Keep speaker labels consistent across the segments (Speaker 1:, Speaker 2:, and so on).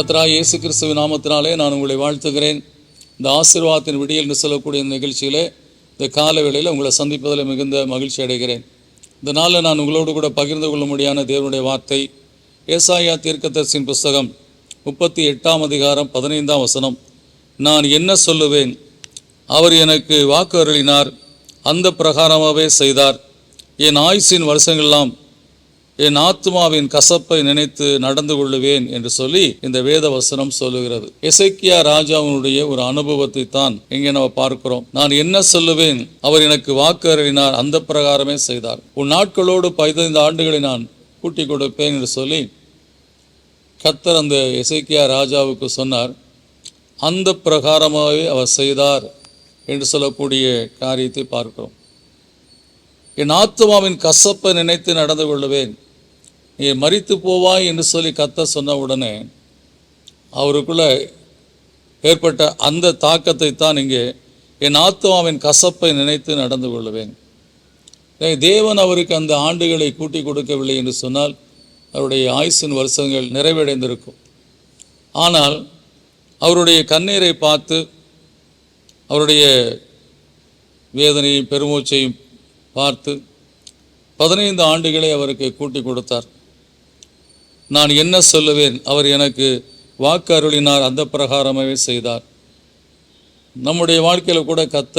Speaker 1: கத்ரா இயேசு கிறிஸ்துவ நாமத்தினாலே நான் உங்களை வாழ்த்துகிறேன். இந்த ஆசீர்வாதத்தின் விடியல் என்று சொல்லக்கூடிய இந்த நிகழ்ச்சியிலே இந்த கால வேளையில் உங்களை சந்திப்பதில் மிகுந்த மகிழ்ச்சி அடைகிறேன். இந்த நாளில் நான் உங்களோடு கூட பகிர்ந்து கொள்ளும்படியான தேவனுடைய வார்த்தை ஏசாயா தீர்க்கதரிசின் புஸ்தகம் முப்பத்தி எட்டாம் அதிகாரம் பதினைந்தாம் வசனம். நான் என்ன சொல்லுவேன்? அவர் எனக்கு வாக்கு அருளினார் அந்த பிரகாரமாகவே செய்தார். என் ஆயுசின் வருஷங்களெல்லாம் என் ஆத்மாவின் கசப்பை நினைத்து நடந்து கொள்ளுவேன் என்று சொல்லி இந்த வேத வசனம் சொல்லுகிறது. இசைக்கியா ராஜாவினுடைய ஒரு அனுபவத்தை தான் இங்கே நம்ம பார்க்கிறோம். நான் என்ன சொல்லுவேன்? அவர் எனக்கு வாக்கு அருளினார் அந்த பிரகாரமே செய்தார். உன் நாட்களோடு பதினைந்து ஆண்டுகளை நான் கூட்டி கொடுப்பேன் என்று சொல்லி கத்தர் அந்த இசைக்கியா ராஜாவுக்கு சொன்னார். அந்த பிரகாரமாகவே அவர் செய்தார் என்று சொல்லக்கூடிய காரியத்தை பார்க்கிறோம். என் ஆத்மாவின் கசப்பை நினைத்து நடந்து கொள்ளுவேன் நீ மறித்து போவாய் என்று சொல்லி கத்த சொன்ன உடனே அவருக்குள்ள ஏற்பட்ட அந்த தாக்கத்தை தான் இங்கே என் ஆத்மாவின் கசப்பை நினைத்து நடந்து கொள்ளுவேன் தேவன் அவருக்கு அந்த ஆண்டுகளை கூட்டி கொடுக்கவில்லை என்று சொன்னால் அவருடைய ஆயுசின் வருஷங்கள் நிறைவடைந்திருக்கும். ஆனால் அவருடைய கண்ணீரை பார்த்து அவருடைய வேதனையும் பெருமூச்சையும் பார்த்து பதினைந்து ஆண்டுகளை அவருக்கு கூட்டி கொடுத்தார். நான் என்ன சொல்லுவேன்? அவர் எனக்கு வாக்கு அருளினார் அந்த பிரகாரமாகவே செய்தார். நம்முடைய வாழ்க்கையில் கூட கத்த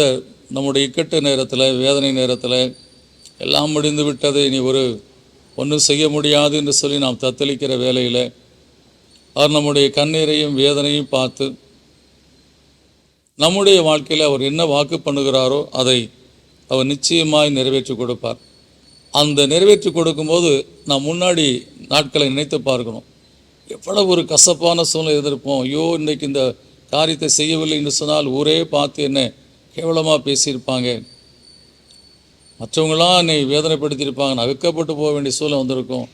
Speaker 1: நம்முடைய இக்கட்டு நேரத்தில் வேதனை நேரத்தில் எல்லாம் முடிந்து விட்டது இனி ஒரு ஒன்றும் செய்ய முடியாது என்று சொல்லி நாம் தத்தளிக்கிற வேலையில் அவர் நம்முடைய கண்ணீரையும் வேதனையும் பார்த்து நம்முடைய வாழ்க்கையில் அவர் என்ன வாக்கு பண்ணுகிறாரோ அதை அவர் நிச்சயமாய் நிறைவேற்றி கொடுப்பார். அந்த நிறைவேற்றி கொடுக்கும்போது நான் முன்னாடி நாட்களை நினைத்து பார்க்கணும். எவ்வளவு ஒரு கசப்பான சூழ்நிலை எதிர்ப்போம் ஐயோ இன்றைக்கி இந்த காரியத்தை செய்யவில்லை என்று சொன்னால் ஊரே பார்த்து என்ன கேவலமாக பேசியிருப்பாங்க. மற்றவங்களாம் என்னை வேதனைப்படுத்தியிருப்பாங்க. நான் வெக்கப்பட்டு போக வேண்டிய சூழ்நிலை வந்திருக்கும்.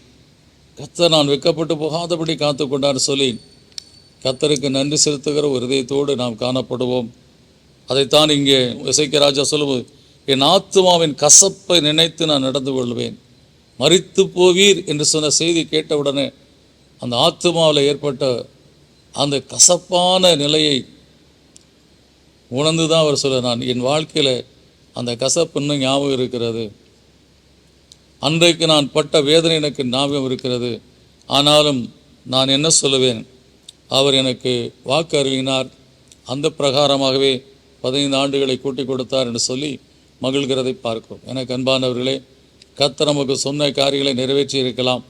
Speaker 1: கத்தர் நான் வெக்கப்பட்டு போகாதபடி காத்து கொண்டார் சொல்லி கத்தருக்கு நன்றி செலுத்துகிற ஒரு இதயத்தோடு நாம் காணப்படுவோம். அதைத்தான் இங்கே இசைக்க ராஜா சொல்லுவது என் ஆத்மாவின் கசப்பை நினைத்து நான் நடந்து கொள்வேன். மறித்து போவீர் என்று சொன்ன செய்தி கேட்டவுடனே அந்த ஆத்மாவில் ஏற்பட்ட அந்த கசப்பான நிலையை உணர்ந்து தான் அவர் சொல்ல நான் என் வாழ்க்கையில் அந்த கசப்பு இன்னும் ஞாபகம் இருக்கிறது. அன்றைக்கு நான் பட்ட வேதனை எனக்கு ஞாபகம் இருக்கிறது. ஆனாலும் நான் என்ன சொல்லுவேன்? அவர் எனக்கு வாக்கு அருளினார். அந்த பிரகாரமாகவே பதினைந்து ஆண்டுகளை கூட்டி கொடுத்தார் என்று சொல்லி மகிழ்கிறதை பார்க்கிறோம். எனக்கு அன்பானவர்களே கத்த நமக்கு சொன்ன காரியங்களை நிறைவேற்றி இருக்கலாம்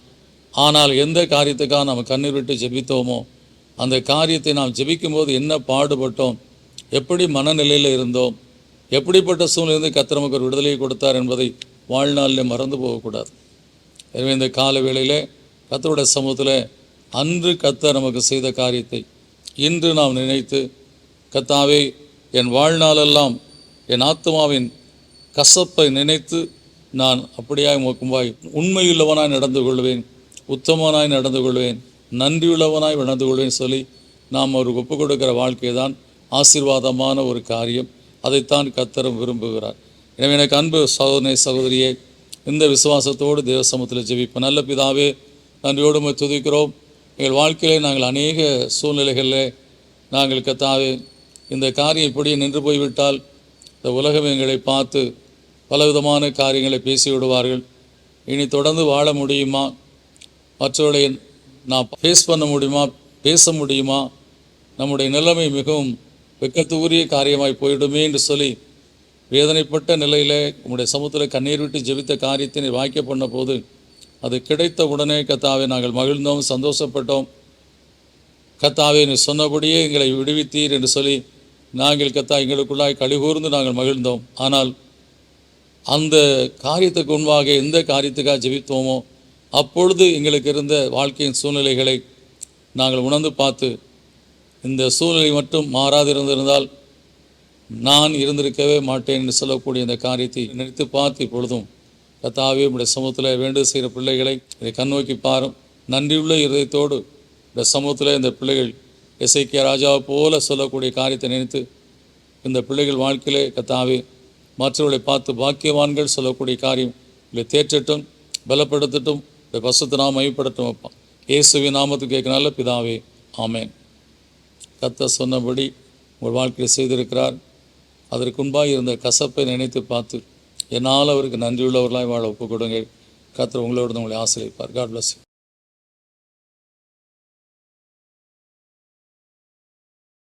Speaker 1: ஆனால் எந்த காரியத்துக்காக நாம் கண்ணீர் விட்டு ஜெபித்தோமோ அந்த காரியத்தை நாம் ஜெபிக்கும்போது என்ன பாடுபட்டோம் எப்படி மனநிலையில் இருந்தோம் எப்படிப்பட்ட சூழ்நிலை கர்த்தர் நமக்கு ஒரு விடுதலையை கொடுத்தார் என்பதை வாழ்நாளில் மறந்து போகக்கூடாது. எனவே இந்த கால வேளையிலே கத்தருடைய சமூகத்தில் அன்று கத்த நமக்கு செய்த காரியத்தை இன்று நாம் நினைத்து கத்தாவே என் வாழ்நாளெல்லாம் என் ஆத்மாவின் கசப்பை நினைத்து நான் அப்படியாய் மோக்கும்பாய் உண்மையுள்ளவனாய் நடந்து கொள்வேன் உத்தமனாய் நடந்து கொள்வேன் நன்றியுள்ளவனாய் நடந்து கொள்வேன் சொல்லி நாம் அவருக்கு ஒப்புக் கொடுக்கிற வாழ்க்கை தான் ஆசீர்வாதமான ஒரு காரியம். அதைத்தான் கத்தரும் விரும்புகிறார். எனவே எனக்கு அன்பு சகோதரி சகோதரியே இந்த விசுவாசத்தோடு தேவ சமூகத்தில் ஜெபிப்போம். நல்ல பிதாவே நன்றியோடு உம்மை துதிக்கிறோம். எங்கள் வாழ்க்கையிலே நாங்கள் அநேக சூழ்நிலைகளில் நாங்கள் கத்தாவே இந்த காரியம் இப்படியே நின்று போய்விட்டால் இந்த உலகம் எங்களை பார்த்து பலவிதமான காரியங்களை பேசி விடுவார்கள் இனி தொடர்ந்து வாழ முடியுமா? மற்றவர்களை நான் ஃபேஸ் பண்ண முடியுமா? பேச முடியுமா? நம்முடைய நிலைமை மிகவும் வெக்கத்துக்குரிய காரியமாய் போயிடுமே என்று சொல்லி வேதனைப்பட்ட நிலையில் உங்களுடைய சமூகத்தில் கண்ணீர் விட்டு ஜெபித்த காரியத்தை நீர் வாய்க்க பண்ண போது அது கிடைத்த உடனே கத்தாவை நாங்கள் மகிழ்ந்தோம் சந்தோஷப்பட்டோம். கத்தாவே நீ சொன்னபடியே எங்களை விடுவித்தீர் என்று சொல்லி நாங்கள் கத்தா எங்களுக்குள்ளாய் கழிகூர்ந்து நாங்கள் மகிழ்ந்தோம். ஆனால் அந்த காரியத்துக்கு முன்பாக எந்த காரியத்துக்காக ஜெபித்தோமோ அப்பொழுது எங்களுக்கு இருந்த வாழ்க்கையின் சூழ்நிலைகளை நாங்கள் உணர்ந்து பார்த்து இந்த சூழ்நிலை மட்டும் மாறாது இருந்திருந்தால் நான் இருந்திருக்கவே மாட்டேன் என்று சொல்லக்கூடிய இந்த காரியத்தை நினைத்து பார்த்து இப்பொழுதும் கத்தாவே உடைய சமூகத்தில் வேண்டு செய்கிற பிள்ளைகளை இதை கண்ணோக்கி பாரும். நன்றியுள்ள இருதயத்தோடு இந்த சமூகத்தில் இந்த பிள்ளைகள் இசைக்கிய ராஜாவை போல சொல்லக்கூடிய காரியத்தை நினைத்து இந்த பிள்ளைகள் வாழ்க்கையிலே கத்தாவே மற்றவர்களை பார்த்து பாக்கியவான்கள் சொல்லக்கூடிய காரியம். இல்லை தேற்றட்டும் பலப்படுத்தட்டும் இல்லை பசுத்து நாம் மையப்படுத்தும் அப்பா. இயேசுவின் நாமத்துக்கு கேட்கனால பிதாவே ஆமேன். கத்த சொன்னபடி உங்கள் வாழ்க்கையில் செய்திருக்கிறார். அதற்குன்பாக இருந்த கசப்பை நினைத்து பார்த்து என்னால் அவருக்கு நன்றியுள்ளவர்களாய் வாழ ஒப்புக் கொடுங்கள் கத்தர் உங்களோடு உங்களை ஆசிரியப்பார் காட் பிளஸ்